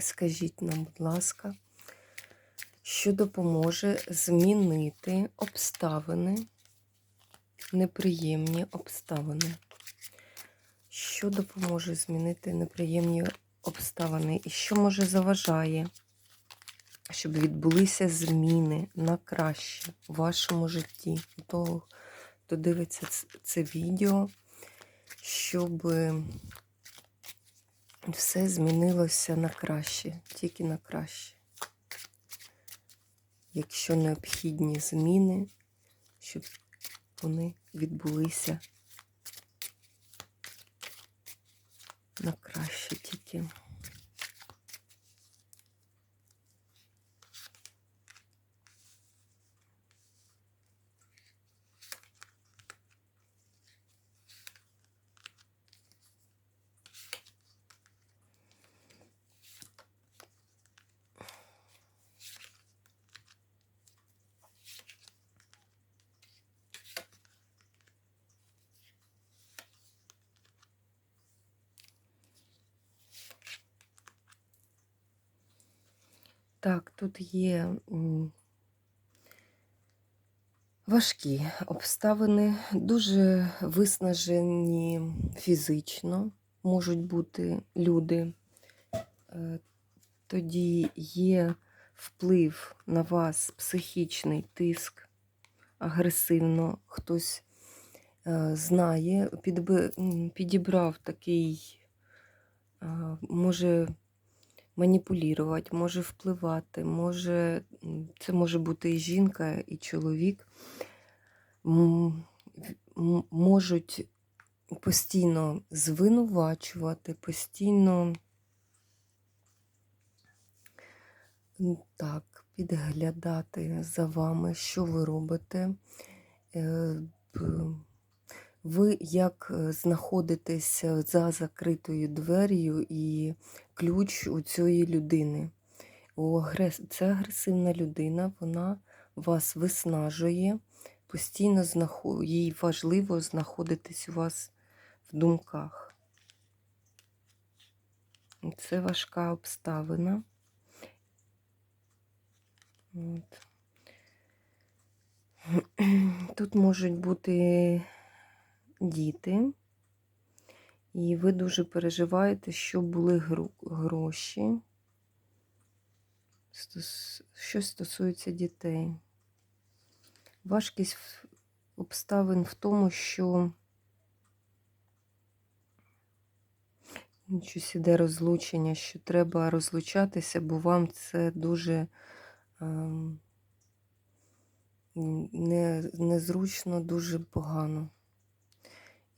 Скажіть нам, будь ласка, що допоможе змінити обставини, неприємні обставини? Що допоможе змінити неприємні обставини? І що може заважає, щоб відбулися зміни на краще у вашому житті? Того, хто дивиться це відео, щоб все змінилося на краще, тільки на краще. Якщо необхідні зміни, щоб вони відбулися на краще тільки. Так, тут є важкі обставини, дуже виснажені фізично можуть бути люди. Е, Тоді є вплив на вас, психічний тиск, агресивно хтось е, знає, підібрав такий, е, може маніпулювати, може впливати, може, це може бути і жінка, і чоловік, можуть постійно звинувачувати, постійно так, підглядати за вами, що ви робите. Е, Ви як е, знаходитесь за закритою двер'ю і ключ у цієї людини. Це агресивна людина, вона вас виснажує, постійно знаход... їй важливо знаходитись у вас в думках. Це важка обставина. От. Тут можуть бути діти, і ви дуже переживаєте, що були гроші, що стосується дітей. Важкість обставин в тому, що щось іде розлучення, що треба розлучатися, бо вам це дуже не, незручно, дуже погано.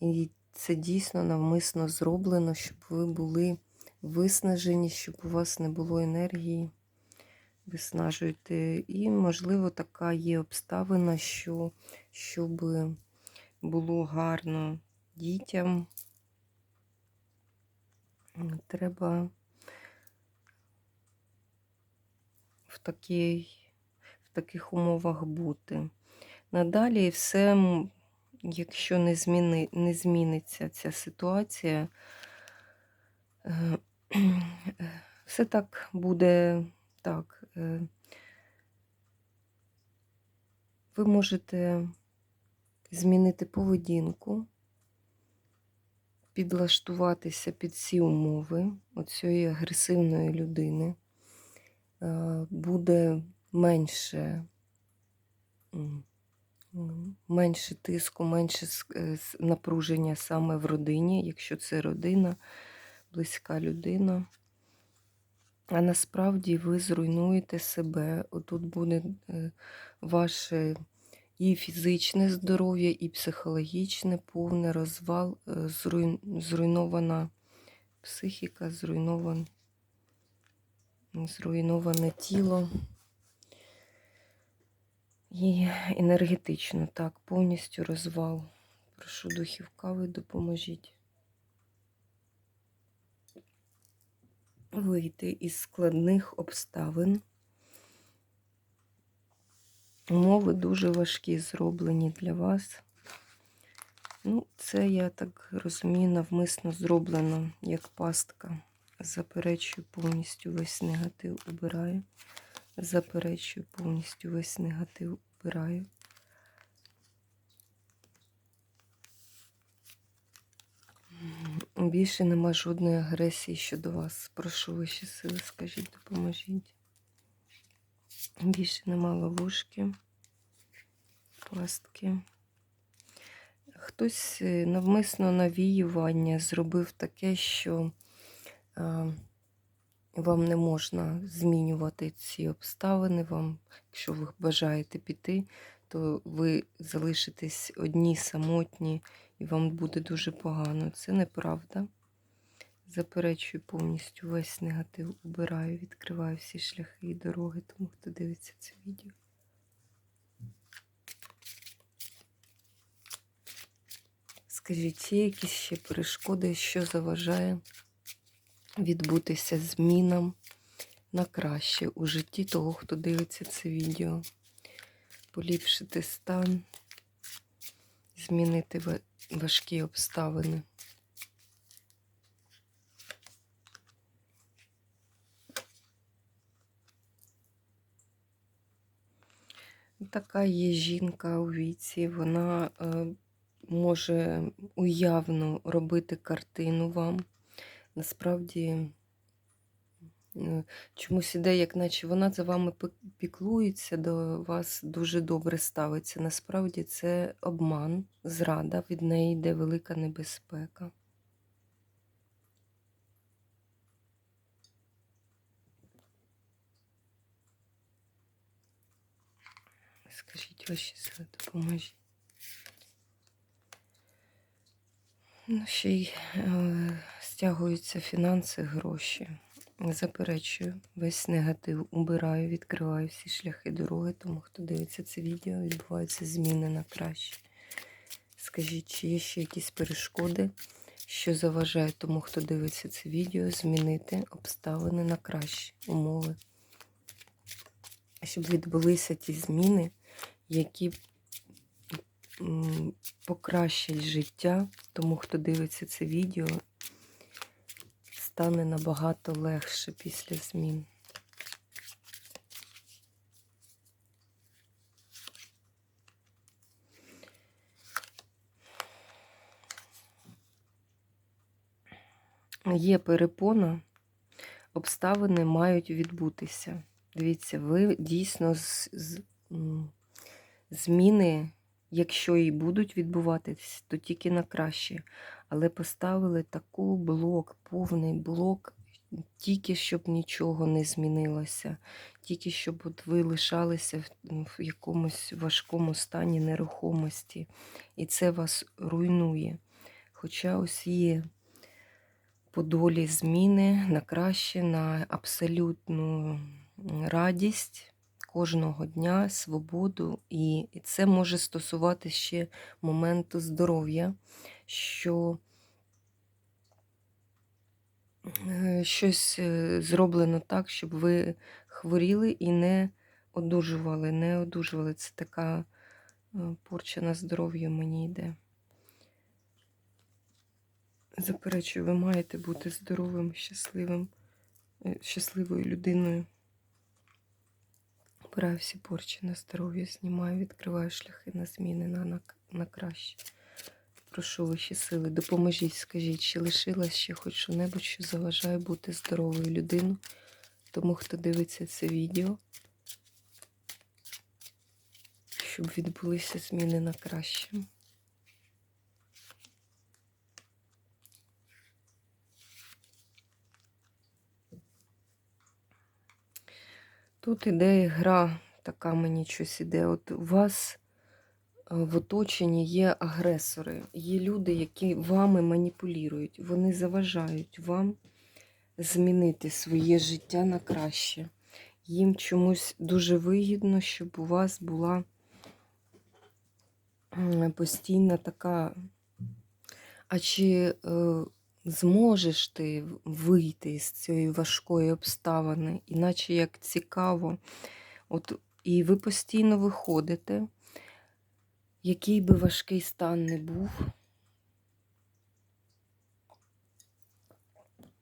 І це дійсно навмисно зроблено, щоб ви були виснажені, щоб у вас не було енергії. Виснажуєте. І, можливо, така є обставина, що щоб було гарно дітям, треба в, такій, в таких умовах бути. Надалі все, якщо не, зміни, не зміниться ця ситуація, е, все так буде так. е, Ви можете змінити поведінку, підлаштуватися під ці умови оцієї агресивної людини. Е, Буде менше, менше тиску, менше е, напруження саме в родині, якщо це родина, близька людина. А насправді ви зруйнуєте себе. Отут буде е, ваше і фізичне здоров'я, і психологічне, повний розвал, е, зруйнована психіка, зруйноване тіло. І енергетично, так, повністю розвал. Прошу духів кави, допоможіть. Вийти із складних обставин. Умови дуже важкі зроблені для вас. Ну, це, я так розумію, навмисно зроблено як пастка. Заперечую повністю весь негатив убираю. Заперечую повністю весь негатив убираю. Більше нема жодної агресії щодо вас. Прошу вищі сили, скажіть, допоможіть. Більше нема ловушки, пастки. Хтось е, навмисно навіювання зробив таке, що а, вам не можна змінювати ці обставини. Вам, якщо ви бажаєте піти, то ви залишитесь одні самотні, і вам буде дуже погано. Це неправда. Заперечую повністю весь негатив, убираю, відкриваю всі шляхи і дороги, тому хто дивиться це відео. Скажіть, є якісь ще перешкоди, що заважає відбутися змінам на краще у житті того, хто дивиться це відео, поліпшити стан, змінити важкі обставини. Така є жінка у віці, вона е, може уявно робити картину вам. Насправді е, чомусь іде, як наче вона за вами піклується, до вас дуже добре ставиться. Насправді це обман, зрада, від неї йде велика небезпека. Скажіть ваші сили, допоможіть. Ну, ще й е, стягуються фінанси, гроші. Заперечую, весь негатив убираю, відкриваю всі шляхи дороги, тому хто дивиться це відео, відбуваються зміни на краще. Скажіть, чи є ще якісь перешкоди, що заважає тому, хто дивиться це відео, змінити обставини на кращі умови, щоб відбулися ті зміни, які покращать життя тому, хто дивиться це відео, стане набагато легше після змін. Є перепона, обставини мають відбутися. Дивіться, ви дійсно з, з, зміни, якщо і будуть відбуватись, то тільки на краще. Але поставили таку блок, повний блок, тільки щоб нічого не змінилося, тільки щоб от ви лишалися в, якомусь важкому стані нерухомості. І це вас руйнує. Хоча ось є по долі зміни на краще, на абсолютну радість кожного дня, свободу. І це може стосувати ще моменту здоров'я, що е, щось е, зроблено так, щоб ви хворіли і не одужували. Не одужували. Це така е, порча на здоров'я мені йде. Заперечую, ви маєте бути здоровим, щасливим, щасливою людиною. Обираю всі порчі на здоров'я, знімаю, відкриваю шляхи на зміни на, на, на краще. Прошу ваші сили, допоможіть, скажіть, чи лишилась ще хоч що-небудь, що заважає бути здоровою людиною, тому хто дивиться це відео, щоб відбулися зміни на краще. Тут іде гра, така мені щось іде. От у вас е, в оточенні є агресори, є люди, які вами маніпулюють, вони заважають вам змінити своє життя на краще. Їм чомусь дуже вигідно, щоб у вас була постійна така. А чи е, зможеш ти вийти з цієї важкої обставини, іначе як цікаво, от і ви постійно виходите, який би важкий стан не був.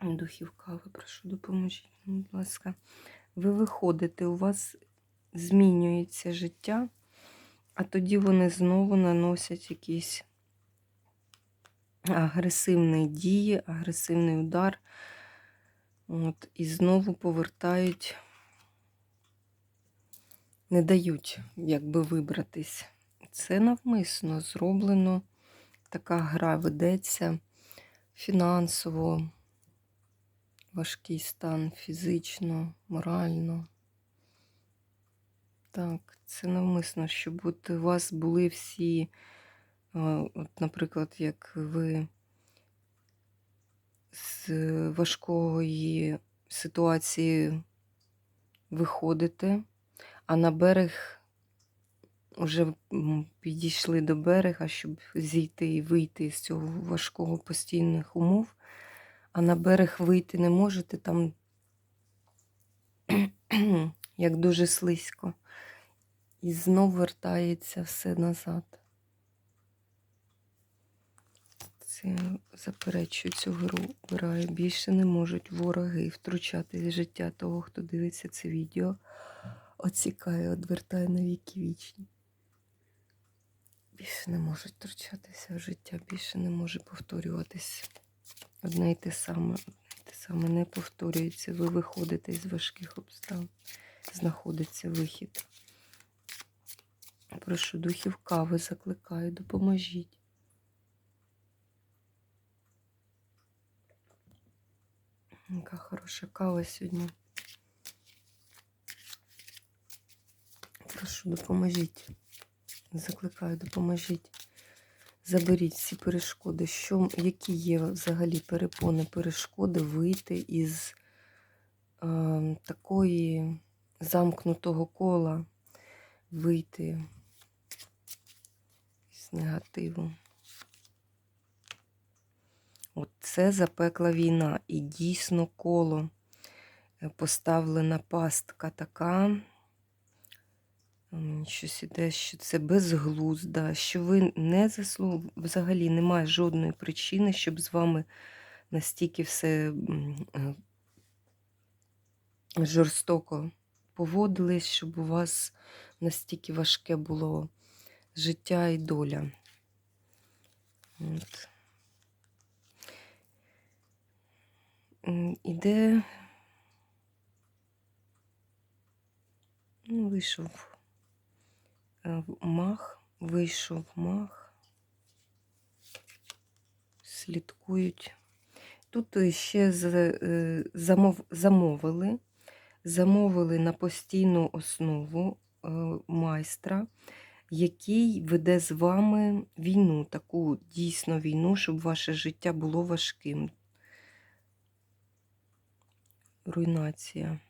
Духів кави, прошу, допоможіть, будь ласка. Ви виходите, у вас змінюється життя, а тоді вони знову наносять якісь агресивні дії, агресивний удар. От, і знову повертають, не дають якби вибратись. Це навмисно зроблено. Така гра ведеться фінансово, важкий стан фізично, морально. Так, це навмисно, щоб от у вас були всі, от, наприклад, як ви з важкої ситуації виходите, а на берег вже підійшли до берега, щоб зійти і вийти з цього важкого постійних умов, а на берег вийти не можете, там як дуже слизько. І знов вертається все назад. Це заперечую цю гру, вбираю. Більше не можуть вороги втручати в життя того, хто дивиться це відео. Оцікає, одвертає на віки вічні. Більше не можуть втручатися в життя, більше не може повторюватись. Одне й те саме, одне й те саме не повторюється. Ви виходите з важких обставин, знаходиться вихід. Прошу духів кави, закликаю, допоможіть. Яка хороша кава сьогодні. Прошу, допоможіть. Закликаю, допоможіть. Заберіть всі перешкоди. Що, які є взагалі перепони, перешкоди вийти із е, такої замкнутого кола, вийти з негативу. От це запекла війна. І дійсно коло е, поставлена пастка така. М, Щось іде, що це безглузда, що ви не заслуг... взагалі немає жодної причини, щоб з вами настільки все е, жорстоко поводились, щоб у вас настільки важке було життя і доля. От. Іде, ну, вийшов е, мах, вийшов мах, слідкують. Тут ще е, замов, замовили, замовили на постійну основу е, майстра, який веде з вами війну, таку дійсно війну, щоб ваше життя було важким. Руйнація.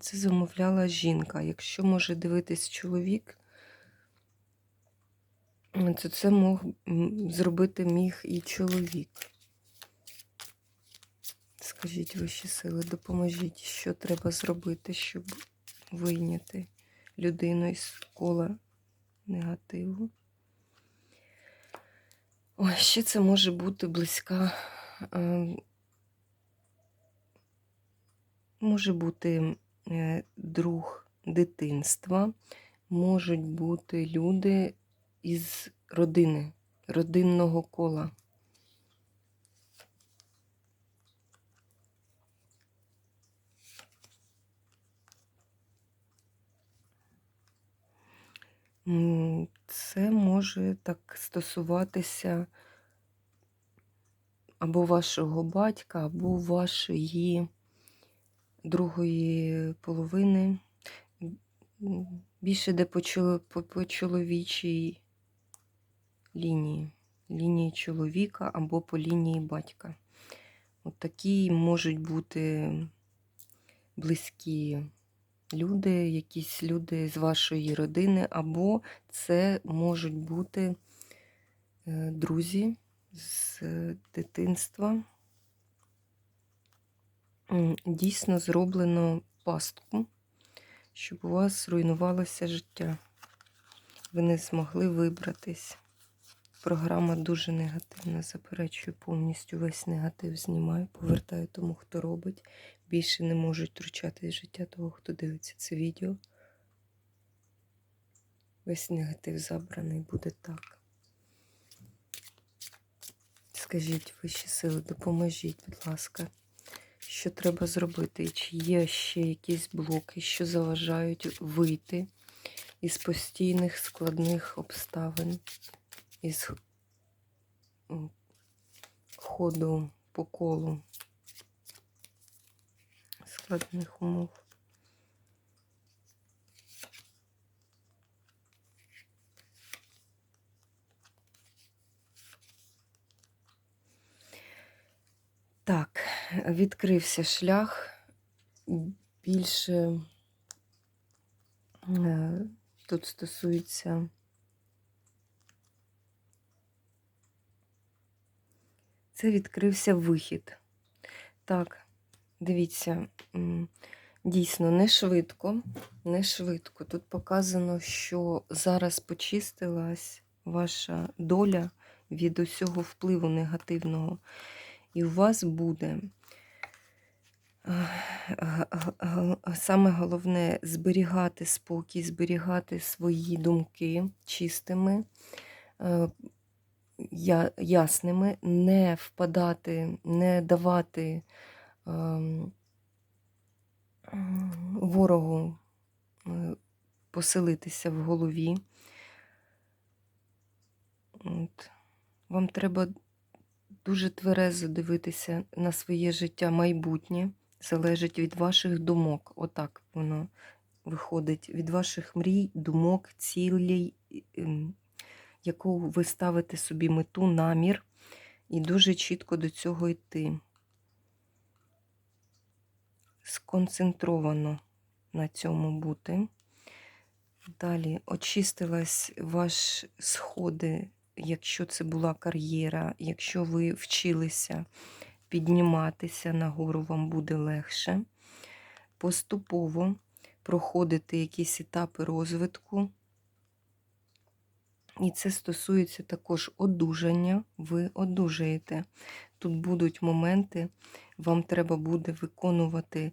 Це замовляла жінка. Якщо може дивитись чоловік, то це мог зробити міг і чоловік. Скажіть вищі сили, допоможіть, що треба зробити, щоб вийняти людину із кола негативу. Ой, ще це може бути близька. Може бути е, друг дитинства, можуть бути люди із родини, родинного кола. Це може так стосуватися або вашого батька, або вашої другої половини. Більше йде по, чоло- по, по чоловічій лінії. Лінії чоловіка або по лінії батька. От такі можуть бути близькі люди, якісь люди з вашої родини, або це можуть бути е, друзі з дитинства. Дійсно зроблено пастку, щоб у вас руйнувалося життя. Ви не змогли вибратись. Програма дуже негативна. Заперечую повністю весь негатив знімаю, повертаю тому, хто робить. Більше не можуть втручати життя того, хто дивиться це відео. Весь негатив забраний буде так. Скажіть вищі сили, допоможіть, будь ласка, що треба зробити? Чи є ще якісь блоки, що заважають вийти із постійних складних обставин, із ходу по колу складних умов? Так, відкрився шлях. Більше е, тут стосується це відкрився вихід. Так, дивіться, дійсно, не швидко, не швидко. Тут показано, що зараз почистилась ваша доля від усього впливу негативного. І у вас буде саме головне зберігати спокій, зберігати свої думки чистими, е, ясними, не впадати, не давати ем, ворогу е, поселитися в голові. От. Вам треба дуже тверезо дивитися на своє життя майбутнє. Залежить від ваших думок. Отак воно виходить. Від ваших мрій, думок, цілей, ем, яку ви ставите собі мету, намір, і дуже чітко до цього йти. Сконцентровано на цьому бути. Далі очистилась ваш сходи, якщо це була кар'єра, якщо ви вчилися підніматися нагору, вам буде легше. Поступово проходити якісь етапи розвитку. І це стосується також одужання. Ви одужаєте. Тут будуть моменти, вам треба буде виконувати,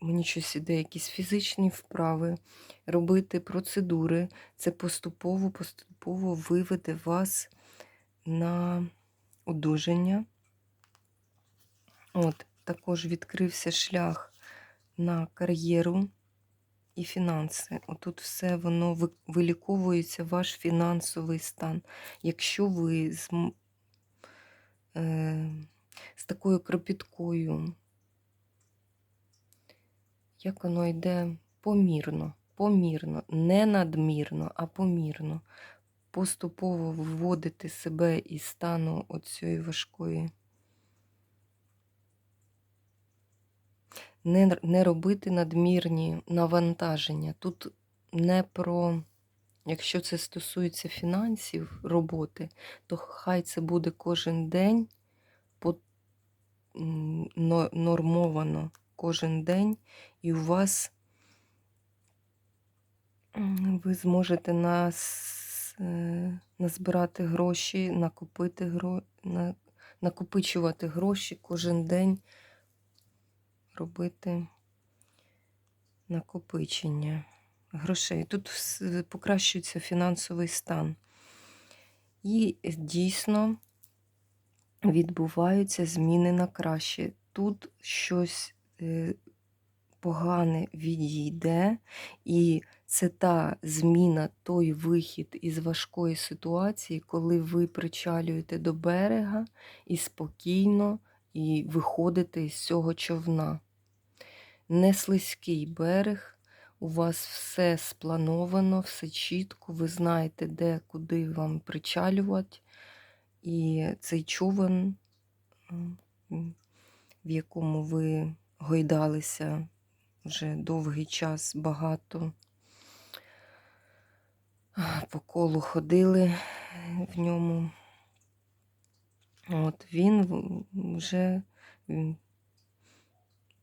мені щось іде, якісь фізичні вправи, робити процедури. Це поступово, поступово виведе вас на одужання. От, також відкрився шлях на кар'єру і фінанси. Отут все воно виліковується, ваш фінансовий стан. Якщо ви з, е, з такою кропіткою, як воно йде помірно, помірно, не надмірно, а помірно. Поступово виводити себе із стану оцієї важкої. Не, не робити надмірні навантаження. Тут не про, якщо це стосується фінансів, роботи, то хай це буде кожен день по, нормовано кожен день, і у вас ви зможете нас, е, назбирати гроші, накопити гро, на, накопичувати гроші кожен день, робити накопичення грошей. Тут покращується фінансовий стан. І дійсно відбуваються зміни на краще. Тут щось е, погане відійде, і це та зміна, той вихід із важкої ситуації, коли ви причалюєте до берега і спокійно і виходите із цього човна. Не слизький берег, у вас все сплановано, все чітко, ви знаєте, де, куди вам причалювати. І цей човен в якому ви гойдалися вже довгий час багато. По колу ходили в ньому. От він вже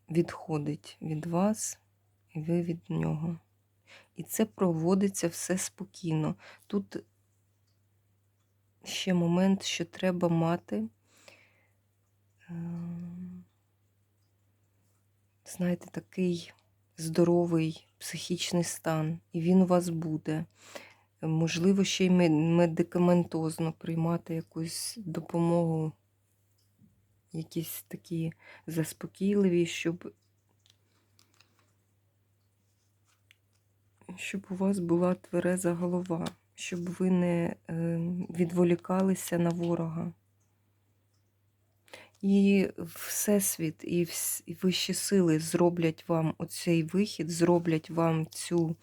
відходить від вас, і ви від нього. І це проводиться все спокійно. Тут ще момент, що треба мати, ем, знаєте, такий здоровий психічний стан, і він у вас буде. Можливо, ще й медикаментозно приймати якусь допомогу, якісь такі заспокійливі, щоб, щоб у вас була твереза голова, щоб ви не е, відволікалися на ворога. І Всесвіт, і, вищі сили зроблять вам оцей вихід, зроблять вам цю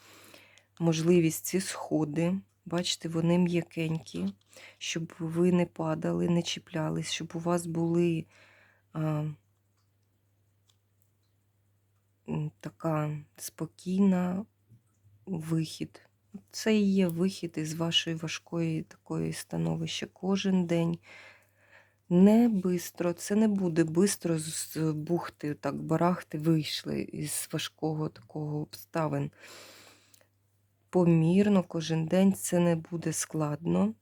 можливість, ці сходи. Бачите, вони м'якенькі, щоб ви не падали, не чіплялись, щоб у вас були а, така спокійна вихід. Це і є вихід із вашої важкої такої становища кожен день. Не бистро, це не буде бистро з бухти, так барахти вийшли із важкого такого обставин. Помірно кожен день це не буде складно.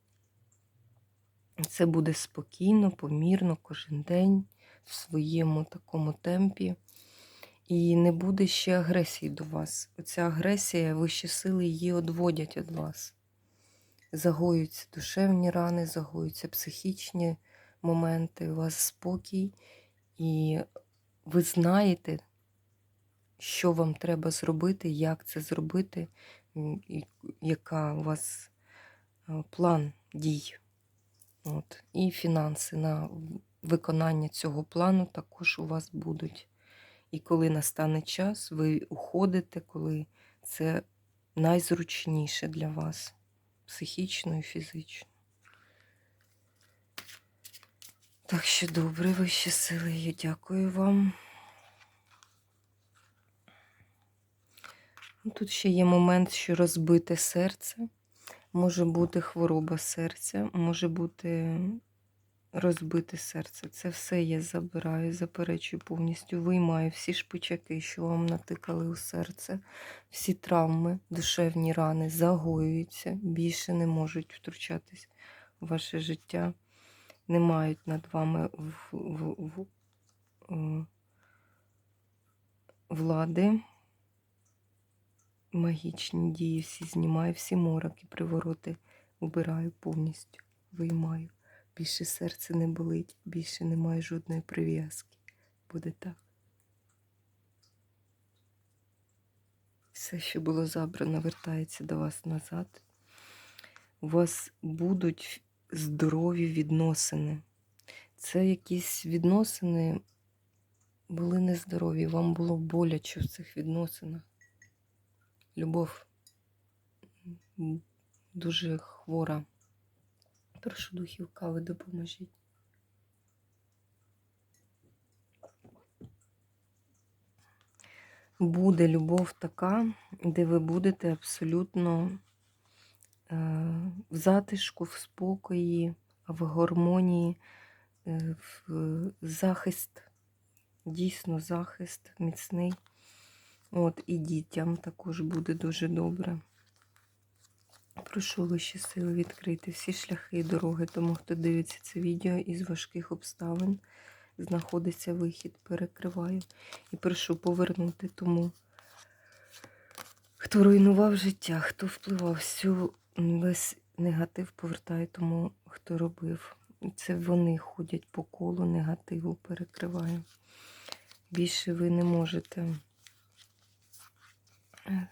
Це буде спокійно, помірно кожен день в своєму такому темпі. І не буде ще агресії до вас. Оця агресія, вищі сили її одводять від вас. Загоюються душевні рани, загоюються психічні моменти, у вас спокій, і ви знаєте, що вам треба зробити, як це зробити, яка у вас е, план дій. От. І фінанси на виконання цього плану також у вас будуть. І коли настане час, ви уходите, коли це найзручніше для вас психічно і фізично. Так що добре, вищі сили, я дякую вам. Ну, Тут ще є момент, що розбите серце. Може бути хвороба серця, може бути розбите серце. Це все я забираю, заперечую повністю, виймаю всі шпичаки, що вам натикали у серце, всі травми, душевні рани загоюються, більше не можуть втручатись у ваше життя, не мають над вами в, в, в, е, влади. Магічні дії всі знімаю, всі мороки, привороти убираю повністю, виймаю. Більше серце не болить, більше немає жодної прив'язки. Буде так. Все, що було забрано, вертається до вас назад. У вас будуть здорові відносини. Це якісь відносини були нездорові, вам було боляче в цих відносинах. Любов дуже хвора. Прошу духів кави, допоможіть. Буде любов така, де ви будете абсолютно в затишку, в спокої, в гармонії, е, в захист, дійсно захист міцний. От, і дітям також буде дуже добре. Прошу вищі сили відкрити всі шляхи і дороги, тому хто дивиться це відео із важких обставин, знаходиться вихід, перекриваю. І прошу повернути тому, хто руйнував життя, хто впливав всю весь негатив, повертаю тому, хто робив. Це вони ходять по колу негативу, перекриваю. Більше ви не можете е,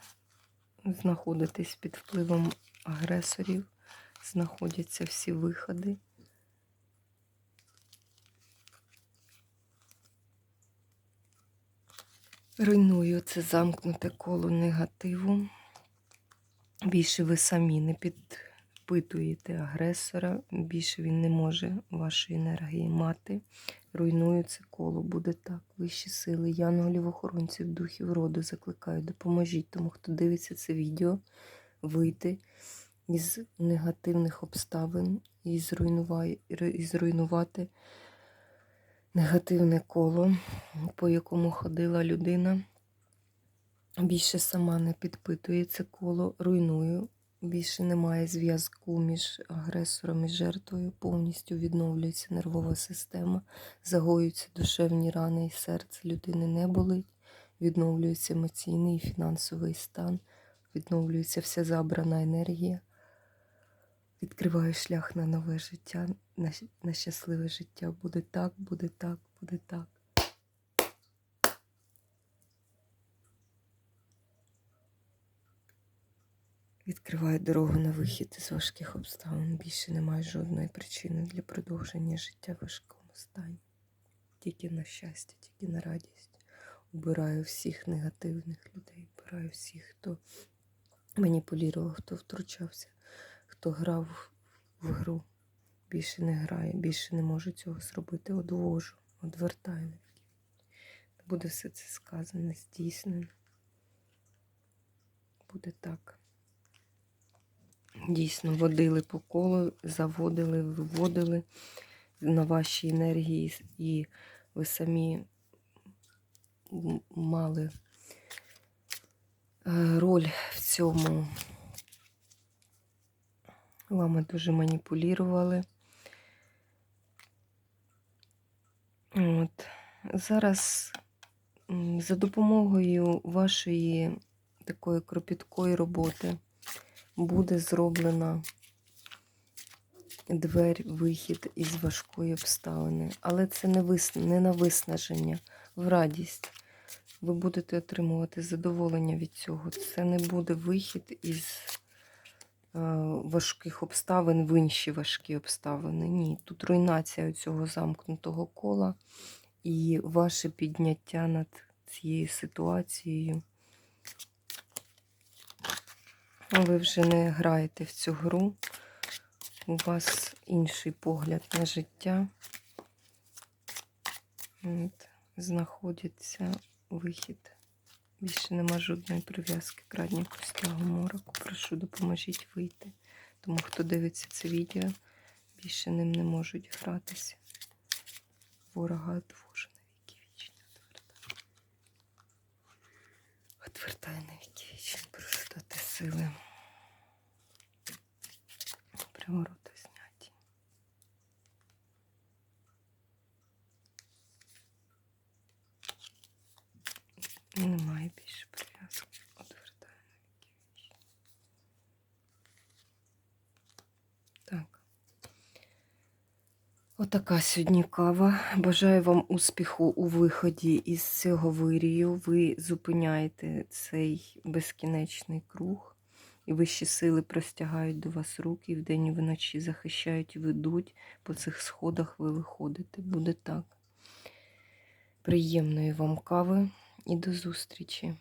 знаходитись під впливом агресорів, знаходяться всі виходи. Руйную це замкнуте коло негативу. Більше ви самі не під впитуєте агресора, більше він не може вашої енергії мати. Руйную це коло, буде так. Вищі сили, янголів, охоронців, духів роду закликаю, допоможіть тому, хто дивиться це відео, вийти із негативних обставин і зруйнувати негативне коло, по якому ходила людина. Більше сама не підпитує це коло, руйную. Більше немає зв'язку між агресором і жертвою. Повністю відновлюється нервова система, загоюються душевні рани і серце людини не болить, відновлюється емоційний і фінансовий стан, відновлюється вся забрана енергія. Відкриваю шлях на нове життя, на щасливе життя. Буде так, буде так, буде так. Відкриваю дорогу на вихід із важких обставин. Більше немає жодної причини для продовження життя в важкому стані. Тільки на щастя, тільки на радість. Убираю всіх негативних людей, убираю всіх, хто маніпулював, хто втручався, хто грав в гру. Більше не грає, більше не може цього зробити. Одвожу, одвертаю. Буде все це сказане, здійснено. Буде так. Дійсно, водили по колу, заводили, виводили на ваші енергії, і ви самі мали е, роль в цьому. Вами дуже маніпулювали. От. Зараз за допомогою вашої такої кропіткої роботи буде зроблена двері, вихід із важкої обставини. Але це не, вис... не на виснаження, в радість. Ви будете отримувати задоволення від цього. Це не буде вихід із е, важких обставин в інші важкі обставини. Ні, тут руйнація цього замкнутого кола і ваше підняття над цією ситуацією. Ви вже не граєте в цю гру. У вас інший погляд на життя. От, знаходиться вихід. Більше нема жодної прив'язки к радні мороку. Прошу, допоможіть вийти. Тому хто дивиться це відео, більше ним не можуть гратися. Ворога одвожу на віки вічні. Отвертаю. Отвертаю навіть. Прошу дати сили. Привороти зняті. Немає більше прив'язки. Отвертаю на віки вічні. Так. Отака сьогодні кава. Бажаю вам успіху у виході із цього вирію. Ви зупиняєте цей безкінечний круг, і вищі сили простягають до вас руки, і вдень і вночі захищають і ведуть. По цих сходах ви виходите. Буде так. Приємної вам кави і до зустрічі!